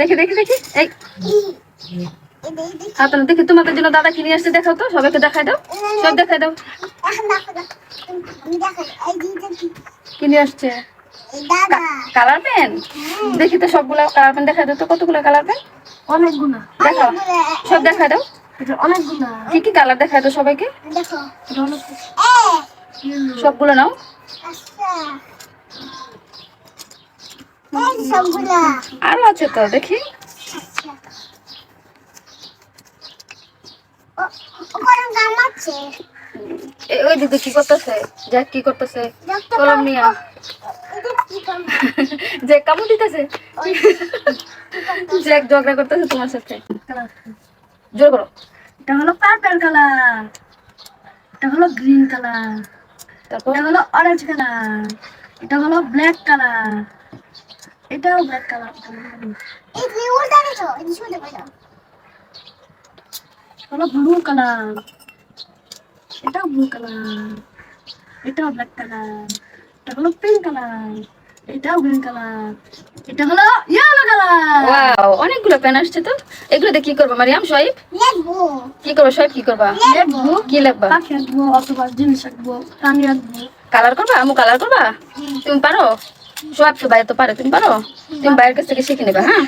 দেখি দেখি দেখি। এই। হাত দেখি তোমাদের জন্য দাদা কিনে আসছে দেখাও তো সবাইকে দেখাই দাও। সব দেখাই দাও। কিনে আসছে। কালার পেন দেখি তো সবগুলো কালার পেন দেখাই দাও তো কতগুলো কালার পেন অনেকগুলো। দেখাও। সব দেখাই দাও। অনেকগুলো। কি কি কালার দেখাই দাও সবাইকে? সবগুলো নাও। আচ্ছা। আরও আছে তো দেখি। ওই দিদি কি করতেছে? কি করতেছে? কলম নিয়ে যে দিতেছে। ঝগড়া করতেছে তোমার সাথে। জোর করো। এটা হলো পার্পল কালার এটা হলো গ্রিন কালার তারপর? এটা হলো অরেঞ্জ কালার এটা হলো ব্ল্যাক কালার এটাও ব্ল্যাক কালার। এই উল্টা এই শুনতে পাইছো হলো ব্লু কালার এটাও ব্লু কালার এটাও ব্ল্যাক কালার। এটা হলো পিঙ্ক কালার এটাও গ্রিন কালার এটা হলো ইয়েলো কালার ওয়াও অনেকগুলো পেন আসছে তো। এগুলো দিয়ে কি করবা মারিয়াম লিখব কি করবা সোয়াইব কি করবা? লিখব কি লিখবা পাখি আঁকবো অথবা জিনিস আঁকবো প্রাণী আঁকবো। কালার করবা? আমু কালার করবা? তুমি পারো? সোয়াইব তো বাইরে তো পারে তুমি পারো? তুমি বাইরের কাছ থেকে শিখে নেবা হ্যাঁ?